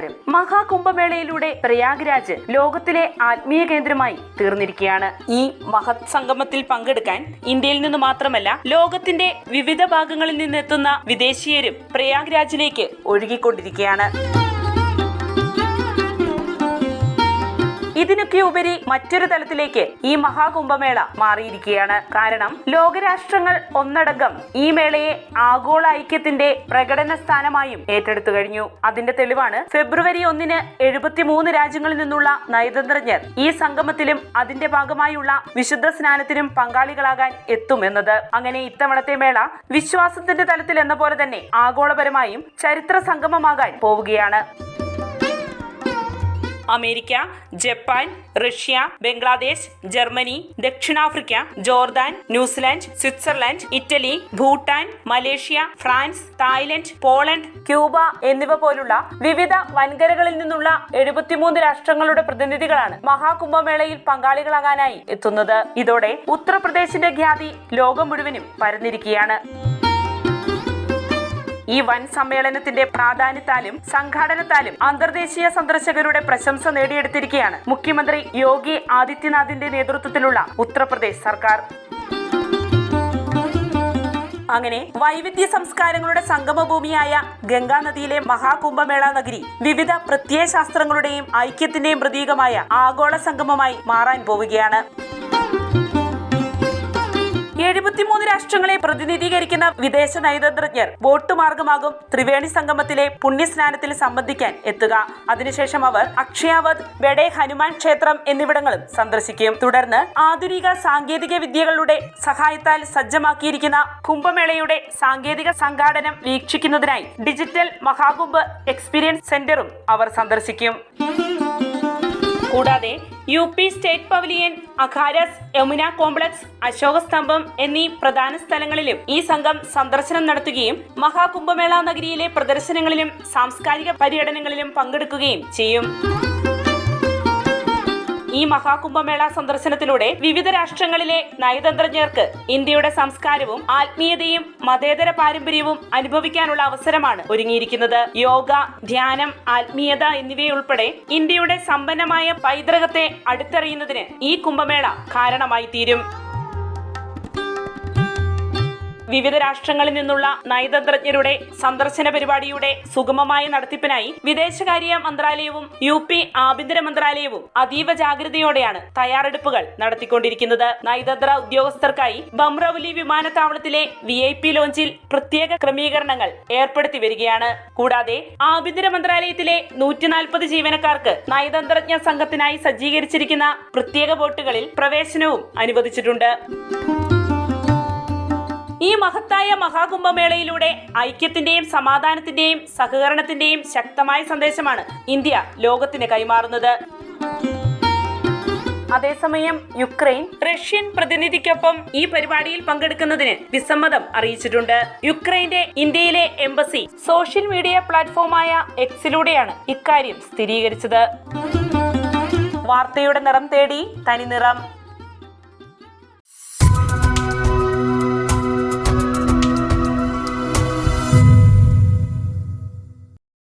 നമസ്കാരം മഹാകുംഭമേളയിലൂടെ പ്രയാഗ്രാജ് ലോകത്തിലെ ആത്മീയ കേന്ദ്രമായി തീർന്നിരിക്കുകയാണ്. ഈ മഹത് സംഗമത്തിൽ പങ്കെടുക്കാൻ ഇന്ത്യയിൽ നിന്ന് മാത്രമല്ല ലോകത്തിന്റെ വിവിധ ഭാഗങ്ങളിൽ നിന്നെത്തുന്ന വിദേശീയരും പ്രയാഗ്രാജിലേക്ക് ഒഴുകിക്കൊണ്ടിരിക്കുകയാണ്. ഇതിനൊക്കെ ഉപരി മറ്റൊരു തലത്തിലേക്ക് ഈ മഹാകുംഭമേള മാറിയിരിക്കുകയാണ്. കാരണം ലോകരാഷ്ട്രങ്ങൾ ഒന്നടങ്കം ഈ മേളയെ ആഗോള ഐക്യത്തിന്റെ പ്രകടന സ്ഥാനമായും ഏറ്റെടുത്തു കഴിഞ്ഞു. അതിന്റെ തെളിവാണ് ഫെബ്രുവരി ഒന്നിന് എഴുപത്തിമൂന്ന് രാജ്യങ്ങളിൽ നിന്നുള്ള നയതന്ത്രജ്ഞർ ഈ സംഗമത്തിലും അതിന്റെ ഭാഗമായുള്ള വിശുദ്ധ സ്നാനത്തിനും പങ്കാളികളാകാൻ എത്തുമെന്നത് അങ്ങനെ ഇത്തവണത്തെ മേള വിശ്വാസത്തിന്റെ തലത്തിൽ എന്ന പോലെ തന്നെ ആഗോളപരമായും ചരിത്ര സംഗമമാകാൻ പോവുകയാണ്. America Japan Russia Bangladesh Germany ദക്ഷിണാഫ്രിക്ക Jordan New Zealand Switzerland Italy Bhutan Malaysia France Thailand Poland Cuba എന്നിവ പോലുള്ള വിവിധ വൻകരകളിൽ നിന്നുള്ള എഴുപത്തിമൂന്ന് രാഷ്ട്രങ്ങളുടെ പ്രതിനിധികളാണ് മഹാകുംഭമേളയിൽ പങ്കാളികളാകാനായി എത്തുന്നത്. ഇതോടെ ഉത്തർപ്രദേശിന്റെ ഖ്യാതി ലോകം മുഴുവനും പരന്നിരിക്കുകയാണ്. ഈ വൻ സമ്മേളനത്തിന്റെ പ്രാധാന്യത്താലും സംഘാടനത്താലും അന്തർദേശീയ സന്ദർശകരുടെ പ്രശംസ നേടിയെടുത്തിരിക്കുകയാണ് മുഖ്യമന്ത്രി യോഗി ആദിത്യനാഥിന്റെ നേതൃത്വത്തിലുള്ള ഉത്തർപ്രദേശ് സർക്കാർ. അങ്ങനെ വൈവിധ്യ സംസ്കാരങ്ങളുടെ സംഗമഭൂമിയായ ഗംഗാനദിയിലെ മഹാകുംഭമേള നഗരി വിവിധ പ്രത്യയശാസ്ത്രങ്ങളുടെയും ഐക്യത്തിന്റെയും പ്രതീകമായ ആഗോള സംഗമമായി മാറാൻ പോവുകയാണ്. എഴുപത്തിമൂന്ന് രാഷ്ട്രങ്ങളെ പ്രതിനിധീകരിക്കുന്ന വിദേശ നയതന്ത്രജ്ഞർ വോട്ട് മാർഗമാകും ത്രിവേണി സംഗമത്തിലെ പുണ്യസ്നാനത്തിൽ സംബന്ധിക്കാൻ എത്തുക. അതിനുശേഷം അവർ അക്ഷയാവത് ബെഡെ ഹനുമാൻ ക്ഷേത്രം എന്നിവിടങ്ങളും സന്ദർശിക്കും. തുടർന്ന് ആധുനിക സാങ്കേതിക വിദ്യകളുടെ സഹായത്താൽ സജ്ജമാക്കിയിരിക്കുന്ന കുംഭമേളയുടെ സാങ്കേതിക സംഘാടനം വീക്ഷിക്കുന്നതിനായി ഡിജിറ്റൽ മഹാകുംഭ് എക്സ്പീരിയൻസ് സെന്ററും അവർ സന്ദർശിക്കും. കൂടാതെ U P state pavilion akharas Yamuna complex Ashoka സ്തംഭം എന്നീ പ്രധാന സ്ഥലങ്ങളിലും ഈ സംഘം സന്ദർശനം നടത്തുകയും മഹാകുംഭമേള നഗരിയിലെ പ്രദർശനങ്ങളിലും സാംസ്കാരിക പര്യടനങ്ങളിലും പങ്കെടുക്കുകയും ചെയ്യും. ഈ മഹാകുംഭമേള സന്ദർശനത്തിലൂടെ വിവിധ രാഷ്ട്രങ്ങളിലെ നയതന്ത്രജ്ഞർക്ക് ഇന്ത്യയുടെ സംസ്കാരവും ആത്മീയതയും മതേതര പാരമ്പര്യവും അനുഭവിക്കാനുള്ള അവസരമാണ് ഒരുങ്ങിയിരിക്കുന്നത്. യോഗ ധ്യാനം ആത്മീയത എന്നിവയുൾപ്പെടെ ഇന്ത്യയുടെ സമ്പന്നമായ പൈതൃകത്തെ അടുത്തറിയുന്നതിന് ഈ കുംഭമേള കാരണമായി തീരും. വിവിധ രാഷ്ട്രങ്ങളിൽ നിന്നുള്ള നയതന്ത്രജ്ഞരുടെ സന്ദർശന പരിപാടിയുടെ സുഗമമായ നടത്തിപ്പിനായി വിദേശകാര്യ മന്ത്രാലയവും യു പി ആഭ്യന്തര മന്ത്രാലയവും അതീവ ജാഗ്രതയോടെയാണ് തയ്യാറെടുപ്പുകൾ നടത്തിക്കൊണ്ടിരിക്കുന്നത്. നയതന്ത്ര ഉദ്യോഗസ്ഥർക്കായി ബംറൌലി വിമാനത്താവളത്തിലെ വി ഐ പി ലോഞ്ചിൽ പ്രത്യേക ക്രമീകരണങ്ങൾ ഏർപ്പെടുത്തി വരികയാണ്. കൂടാതെ ആഭ്യന്തര മന്ത്രാലയത്തിലെ നൂറ്റിനാൽപ്പത് ജീവനക്കാർക്ക് നയതന്ത്രജ്ഞ സംഘത്തിനായി സജ്ജീകരിച്ചിരിക്കുന്ന പ്രത്യേക ബോട്ടുകളിൽ പ്രവേശനവും അനുവദിച്ചിട്ടുണ്ട്. ഈ മഹത്തായ മഹാകുംഭമേളയിലൂടെ ഐക്യത്തിന്റെയും സമാധാനത്തിന്റെയും സഹകരണത്തിന്റെയും ശക്തമായ സന്ദേശമാണ് ഇന്ത്യ ലോകത്തിന് കൈമാറുന്നത്. അതേസമയം യുക്രൈൻ റഷ്യൻ പ്രതിനിധിക്കൊപ്പം ഈ പരിപാടിയിൽ പങ്കെടുക്കുന്നതിന് വിസമ്മതം അറിയിച്ചിട്ടുണ്ട്. യുക്രൈന്റെ ഇന്ത്യയിലെ എംബസി സോഷ്യൽ മീഡിയ പ്ലാറ്റ്ഫോമായ എക്സിലൂടെയാണ് ഇക്കാര്യം സ്ഥിരീകരിച്ചത്. വാർത്തയുടെ നിറം തേടി തനി